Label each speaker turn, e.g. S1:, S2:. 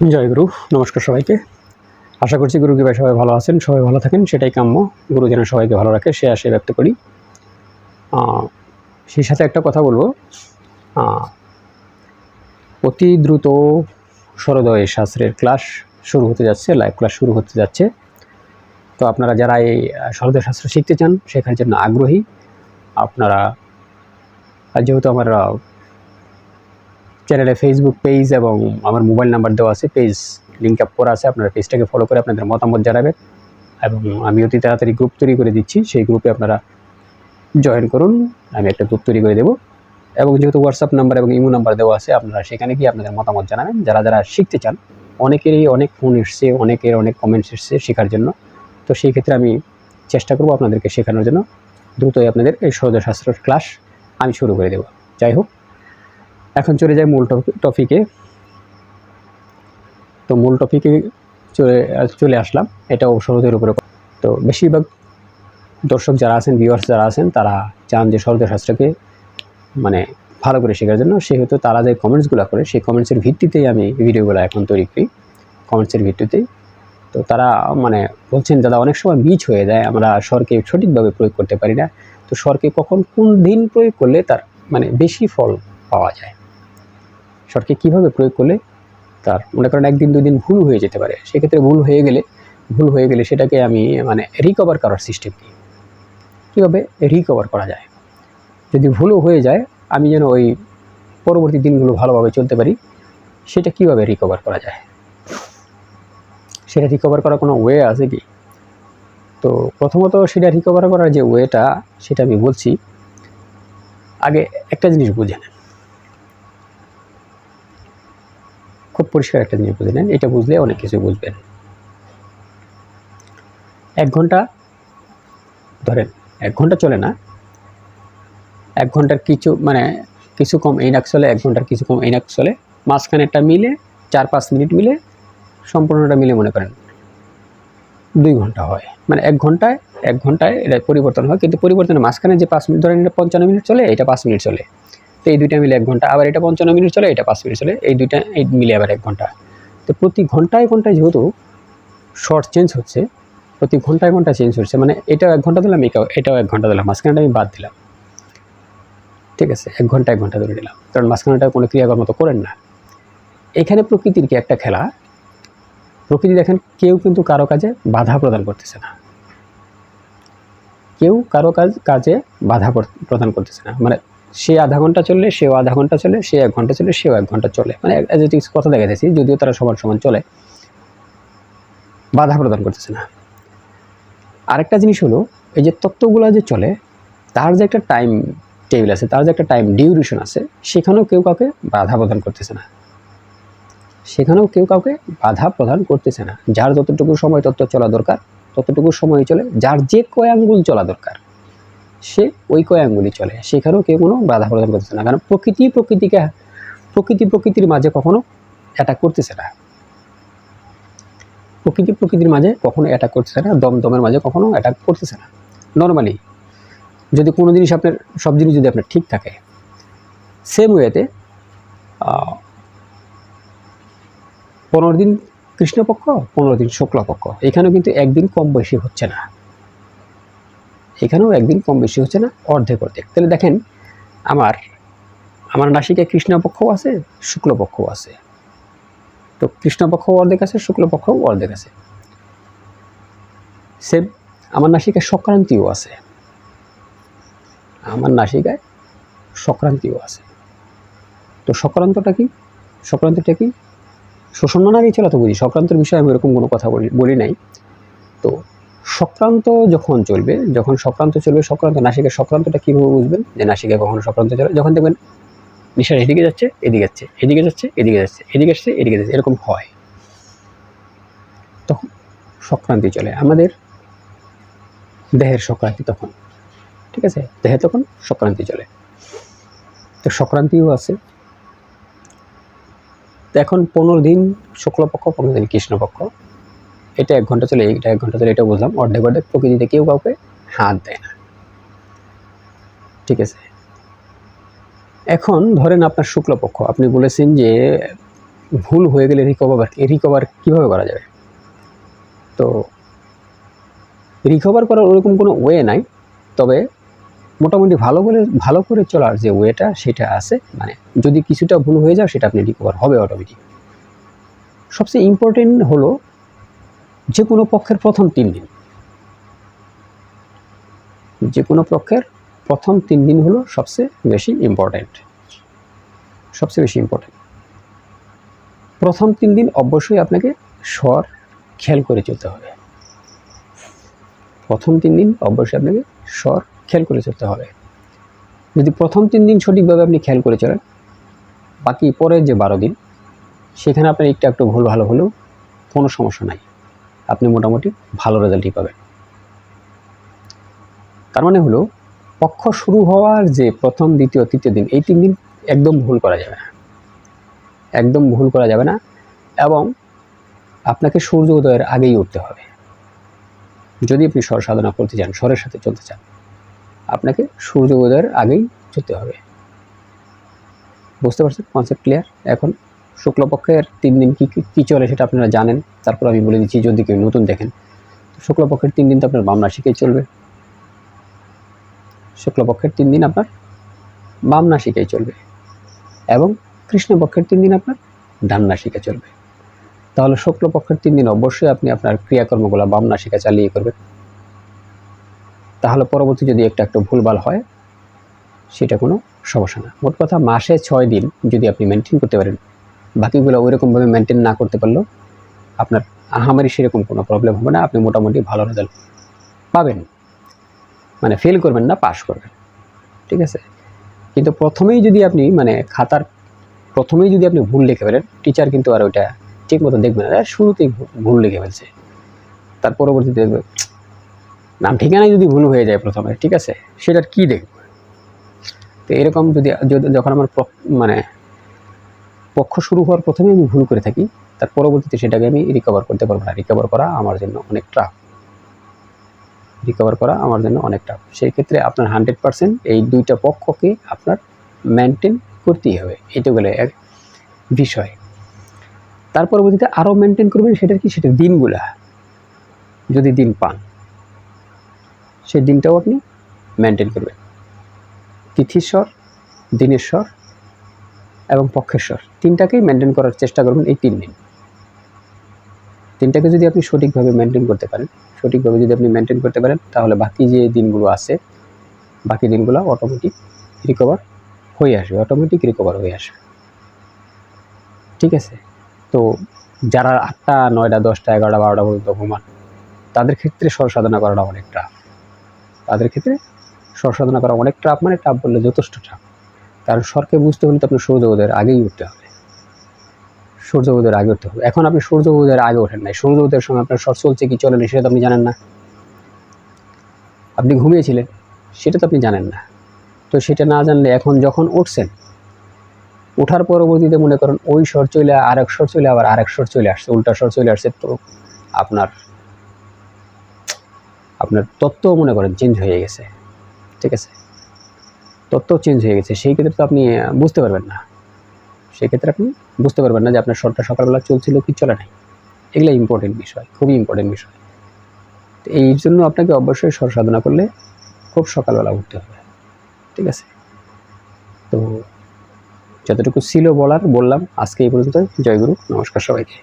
S1: জয় গুরু, নমস্কার সবাইকে। আশা করছি গুরু কৃপায় সবাই ভালো আছেন, সবাই ভালো থাকেন, সেটাই কাম্য। গুরু যেন সবাইকে ভালো রাখে, সে আশে ব্যক্ত করি। সেই সাথে একটা কথা বলব। অতি দ্রুত সরোদয় শাস্ত্রের ক্লাস শুরু হতে যাচ্ছে, লাইভ ক্লাস শুরু হতে যাচ্ছে। তো আপনারা যারা এই সরোদয় শাস্ত্র শিখতে চান শেখার জন্য আগ্রহী। আপনারা যেহেতু আমার চ্যানেলে ফেসবুক পেজ এবং আমার মোবাইল নাম্বার দেওয়া আছে পেজ লিঙ্ক আপ করা আছে, আপনারা পেজটাকে ফলো করে আপনাদের মতামত জানাবেন এবং আমি অতি তাড়াতাড়ি গ্রুপ তৈরি করে দিচ্ছি, সেই গ্রুপে আপনারা জয়েন করুন, আমি একটা গ্রুপ তৈরি করে দেবো এবং যেহেতু হোয়াটসঅ্যাপ নাম্বার এবং ইমো নাম্বার দেওয়া আছে, আপনারা সেখানে গিয়ে আপনাদের মতামত জানাবেন। যারা যারা শিখতে চান, অনেকেরই অনেক ফোন এসছে, অনেকের অনেক কমেন্টস এসছে শেখার জন্য। তো সেই ক্ষেত্রে আমি চেষ্টা করব আপনাদেরকে শেখানোর জন্য। দ্রুতই আপনাদের এই সৌরশাস্ত্রের ক্লাস আমি শুরু করে দেবো। যাই হোক এখন চলে যাই মূল টপ- টপিকে তো মূল টপিকে চলে চলে আসলাম। এটা সরোদের উপরে তো বেশিরভাগ দর্শক যারা আছেন ভিউয়ার্স যারা আছেন, তারা চান যে শাস্ত্রকে মানে ভালো করে শেখার জন্য। সেহেতু তারা যে কমেন্টসগুলো করে, সেই কমেন্টসের ভিত্তিতেই আমি ভিডিওগুলো এখন তৈরি করি। কমেন্টসের ভিত্তিতেই। তো তারা মানে বলছেন, দাদা, অনেক সময় বীজ হয়ে যায়। আমরা স্বরকে সঠিকভাবে প্রয়োগ করতে পারি না। তো স্বরকে কখন কোন দিন প্রয়োগ করলে তার মানে বেশি ফল পাওয়া যায়? স্বরকে কীভাবে প্রয়োগ করলে তার, মনে করেন একদিন দুই দিন ভুল হয়ে যেতে পারে, সেক্ষেত্রে ভুল হয়ে গেলে, ভুল হয়ে গেলে সেটাকে আমি মানে রিকভার করার সিস্টেম দিই কীভাবে? রিকভার করা যায়। যদি ভুলও হয়ে যায়, আমি যেন ওই পরবর্তী দিনগুলো ভালোভাবে চলতে পারি, সেটা কীভাবে রিকভার করা যায়? সেটা রিকভার করার কোনো ওয়ে আছে কি? তো প্রথমত সেটা রিকভার করার যে ওয়েটা সেটা আমি বলছি, আগে একটা জিনিস বুঝে নেন। খুব পরিষ্কার একটা জিনিস বুঝে নেন, এটা বুঝলে অনেক কিছু বুঝবেন। এক ঘণ্টা, ধরেন, এক ঘণ্টা চলে না। এক ঘণ্টার কিছু মানে কিছু কম এইনাক চলে, এক ঘণ্টার কিছু কম এইনাক চলে। মাঝখানেরটা মিলে, চার পাঁচ মিনিট মিলে, সম্পূর্ণটা মিলে মনে করেন, দুই ঘণ্টা হয়। মানে এক ঘন্টায় এক ঘন্টায় এটা পরিবর্তন হয়, কিন্তু পরিবর্তনের মাঝখানে যে পাঁচ মিনিট, ধরেন এটা পঞ্চান্ন মিনিট চলে, এটা পাঁচ মিনিট চলে। তো এই দুইটা মিলে এক ঘণ্টা। আবার এটা পঞ্চান্ন মিনিট চলে, এটা পাঁচ মিনিট চলে, এই দুইটা এই মিলে আবার এক ঘণ্টা। তো প্রতি ঘন্টায় ঘন্টায় যেহেতু শর্ট চেঞ্জ হচ্ছে, প্রতি ঘন্টায় ঘণ্টা চেঞ্জ হচ্ছে মানে এটাও এক ঘণ্টা দিলাম এটাও এটাও এক ঘণ্টা দিলাম, মাঝখানেটা আমি বাদ দিলাম। ঠিক আছে, এক ঘণ্টা এক ঘণ্টা ধরে নিলাম, কারণ মাঝখানেটা কোনো ক্রিয়াকর্ম তো করেন না। এখানে প্রকৃতির কি একটা খেলা? প্রকৃতি দেখেন, কেউ কিন্তু কারও কাজে বাধা প্রদান করতেছে না। কেউ কারও কাজ কাজে বাধা প্র- প্রদান করতেছে না। মানে সে আধা ঘণ্টা চললে, সেও আধা ঘণ্টা চলে, সে এক ঘণ্টা চলে, সেও এক ঘণ্টা চলে। মানে অ্যাজ ইট ইজ কথা দেখা যাচ্ছে, যদিও তারা সমান সমান চলে, বাধা প্রদান করতেছে না। আরেকটা জিনিস হলো, এই যে তত্ত্বগুলো যে চলে, তার যে একটা টাইম টেবিল আছে, তার যে একটা টাইম ডিউরেশন আছে, সেখানেও কেউ কাউকে বাধা প্রদান করতেছে না। সেখানেও কেউ কাউকে বাধা প্রদান করতেছে না। যার যতটুকু সময় তত্ত্ব চলা দরকার, ততটুকু সময় চলে, যার যে কয় আঙ্গুল চলা দরকার সে ওই কয় আঙ্গুলই চলে। সেখানেও কেউ কোনো বাধা প্রদান করতেছে না। কারণ প্রকৃতি প্রকৃতিকে, প্রকৃতি প্রকৃতির মাঝে কখনো অ্যাটাক করতেছে না। প্রকৃতি প্রকৃতির মাঝে কখনো অ্যাটাক করতেছে না। দম দমের মাঝে কখনো অ্যাটাক করতেছে না। নর্মালি যদি কোনো জিনিস আপনার, সব জিনিস যদি আপনার ঠিক থাকে সেম ওয়েতে পনেরো দিন কৃষ্ণপক্ষ, পনেরো দিন শুক্লপক্ষ। এখানেও কিন্তু একদিন কম বেশি হচ্ছে না। এখানেও একদিন কম বেশি হচ্ছে না, অর্ধেক অর্ধেক। তাহলে দেখেন, আমার আমার নাসিকে কৃষ্ণপক্ষও আছে, শুক্লপক্ষও আছে। তো কৃষ্ণপক্ষ অর্ধেক আছে শুক্লপক্ষও অর্ধেক আছে। সেম আমার নাসিকায় সংক্রান্তিও আছে। আমার নাসিকায় সংক্রান্তিও আছে। তো সংক্রান্তটা কি? সংক্রান্তটা কি? শোষণ নারী চলা তো বুঝি। সংক্রান্তের বিষয়ে আমি এরকম কোনো কথা বলি বলি নাই। তো সংক্রান্ত যখন চলবে, যখন সংক্রান্ত চলবে, সক্রান্ত নাসিকের সংক্রান্তটা কীভাবে বুঝবেন? যে নাসিকে কখনো সংক্রান্ত চলে, যখন দেখবেন নিঃশ্বাস এদিকে যাচ্ছে এদিকে যাচ্ছে এদিকে যাচ্ছে এদিকে যাচ্ছে, এদিকে আসছে, এদিকে যাচ্ছে, এরকম হয়। তখন সংক্রান্তি চলে। আমাদের দেহের সংক্রান্তি তখন, ঠিক আছে? দেহে তখন সংক্রান্তি চলে। তো সংক্রান্তিও আছে। তো এখন পনেরো দিন শুক্লপক্ষ, পনেরো দিন কৃষ্ণপক্ষ। এটা এক ঘণ্টা চলে, এটা এক ঘণ্টা চলে এটা বুঝলাম। অর্ধেক অর্ধেক প্রকৃতিতে কেউ কাউকে হাত দেয় না। ঠিক আছে? এখন ধরেন আপনার শুক্লপক্ষ, আপনি বলেছেন যে ভুল হয়ে গেলে রিকভার রিকভার কীভাবে করা যাবে? তো রিকভার করার ওরকম কোনো ওয়ে নাই, তবে মোটামুটি ভালো করে ভালো করে চলার যে ওয়েটা সেটা আছে। মানে যদি কিছুটা ভুল হয়ে যায়, সেটা আপনি রিকভার হবে অটোমেটিক সবচেয়ে ইম্পর্টেন্ট হলো যে কোনো পক্ষের প্রথম তিন দিন। যে কোনো পক্ষের প্রথম তিন দিন হলো সবচেয়ে বেশি ইম্পর্ট্যান্ট সবচেয়ে বেশি ইম্পর্ট্যান্ট প্রথম তিন দিন অবশ্যই আপনাকে স্বর খেয়াল করে চলতে হবে। প্রথম তিন দিন অবশ্যই আপনাকে স্বর খেয়াল করে চলতে হবে। যদি প্রথম তিন দিন সঠিকভাবে আপনি খেয়াল করে চলেন, বাকি পরের যে বারো দিন, সেখানে আপনার একটু একটু ভুল ভালো হলেও কোনো সমস্যা নাই। আপনি মোটামুটি ভালো রেজাল্টই পাবেন। তার মানে হলো, পক্ষ শুরু হওয়ার যে প্রথম, দ্বিতীয়, তৃতীয় দিন, এই তিন দিন একদম ভুল করা যাবে না। একদম ভুল করা যাবে না এবং আপনাকে সূর্য উদয়ের আগেই উঠতে হবে। যদি আপনি স্বর সাধনা করতে চান, স্বরের সাথে চলতে চান, আপনাকে সূর্য উদয়ের আগেই চলতে হবে। বুঝতে পারছেন কনসেপ্ট ক্লিয়ার এখন শুক্লপক্ষের তিন দিন কী কী- চলে সেটা আপনারা জানেন। তারপর আমি বলে দিচ্ছি, যদি কেউ নতুন দেখেন শুক্লপক্ষের তিন দিন তো আপনার বাম নাসিকেই চলবে। শুক্লপক্ষের তিন দিন আপনার বাম নাসিকায় চলবে এবং কৃষ্ণপক্ষের তিন দিন আপনার ডান নাসিকা চলবে। তাহলে শুক্লপক্ষের তিন দিন অবশ্যই আপনি আপনার ক্রিয়াকর্মগুলো বাম নাসিকা চালিয়ে করবেন। তাহলে পরবর্তী যদি একটা একটু ভুলভাল হয়, সেটা কোনো সমস্যা না। মোট কথা মাসে ছয় দিন যদি আপনি মেনটেন করতে পারেন বাকিগুলো ওইরকমভাবে মেনটেন না করতে পারলেও আপনার আহামারি সেরকম কোনো প্রবলেম হবে না, আপনি মোটামুটি ভালো রেজাল্ট পাবেন। মানে ফেল করবেন না পাস করবেন। ঠিক আছে? কিন্তু প্রথমেই যদি আপনি মানে খাতার, প্রথমেই যদি আপনি ভুল লিখে ফেলেন টিচার কিন্তু আর ওইটা ঠিক মতো দেখবে না। শুরুতেই ভুল লিখে ফেলছে। তার পরবর্তীতে দেখবে, নাম ঠিকানায় যদি ভুল হয়ে যায় প্রথমে, ঠিক আছে? সেটার কী দেখবে? তো এরকম যদি- যখন আমার মানে পক্ষ শুরু হওয়ার প্রথমে আমি ভুল করে থাকি, তার পরবর্তীতে সেটাকে আমি রিকভার করতে পারব না। রিকভার করা আমার জন্য অনেক টাফ রিকভার করা আমার জন্য অনেক টাফ সেই ক্ষেত্রে আপনার হান্ড্রেড পার্সেন্ট এই দুইটা পক্ষকে আপনার মেনটেন করতেই হবে। এটা গেলে এক বিষয়। তার পরবর্তীতে আরও মেনটেন করবেন সেটার কি? সেটার দিনগুলা। যদি দিন পান, সেই দিনটাও আপনি মেনটেন করবেন। তিথিস্বর দিনেশ্বর এবং পক্ষেশ্বর। তিনটাকেই মেনটেন করার চেষ্টা করবেন এই তিন দিন। তিনটাকে যদি আপনি সঠিকভাবে মেনটেন করতে পারেন, সঠিকভাবে যদি আপনি মেনটেন করতে পারেন, তাহলে বাকি যে দিনগুলো আছে, বাকি দিনগুলো অটোমেটিক রিকভার হয়ে আসবে অটোমেটিক রিকভার হয়ে আসবে। ঠিক আছে? তো যারা আটটা, নয়টা, দশটা, এগারোটা, বারোটা পর্যন্ত ঘুমান, তাদের ক্ষেত্রে স্বর সাধনা করাটা অনেক টাফ তাদের ক্ষেত্রে স্বর সাধনা করা অনেক টাফ মানে টাফ বললে যথেষ্ট টাফ কারণ স্বরকে বুঝতে হলে তো আপনার সূর্য উদয়ের আগেই উঠতে হবে। সূর্য উদয়ের আগে উঠতে হবে। এখন আপনি সূর্য উদয়ের আগে ওঠেন নাই। সূর্য উদয়ের সময় আপনার স্বর চলছে কি চলে না সেটা তো আপনি জানেন না। আপনি ঘুমিয়েছিলেন, সেটা তো আপনি জানেন না। তো সেটা না জানলে এখন যখন উঠছেন ওঠার পরবর্তীতে মনে করেন ওই স্বর চলে, আরেক স্বর চলে, আবার আরেক স্বর চলে আসছে, উল্টা স্বর চলে আসছে, তো আপনার আপনার তত্ত্ব মনে করেন চেঞ্জ হয়ে গেছে। ঠিক আছে? তত্ত্ব চেঞ্জ হয়ে গেছে, সেই ক্ষেত্রে তো আপনি বুঝতে পারবেন না। সেই ক্ষেত্রে আপনি বুঝতে পারবেন না যে আপনার স্বরটা সকালবেলা চলছিল কি চলে নাই। এগুলো ইম্পর্টেন্ট বিষয়, খুবই ইম্পর্টেন্ট বিষয়। তো এই জন্য আপনাকে অবশ্যই স্বর সাধনা করলে খুব সকালবেলা উঠতে হবে, ঠিক আছে? তো যতটুকু ছিল বলার, বললাম। আজকে এই পর্যন্ত জয়গুরু নমস্কার সবাইকে।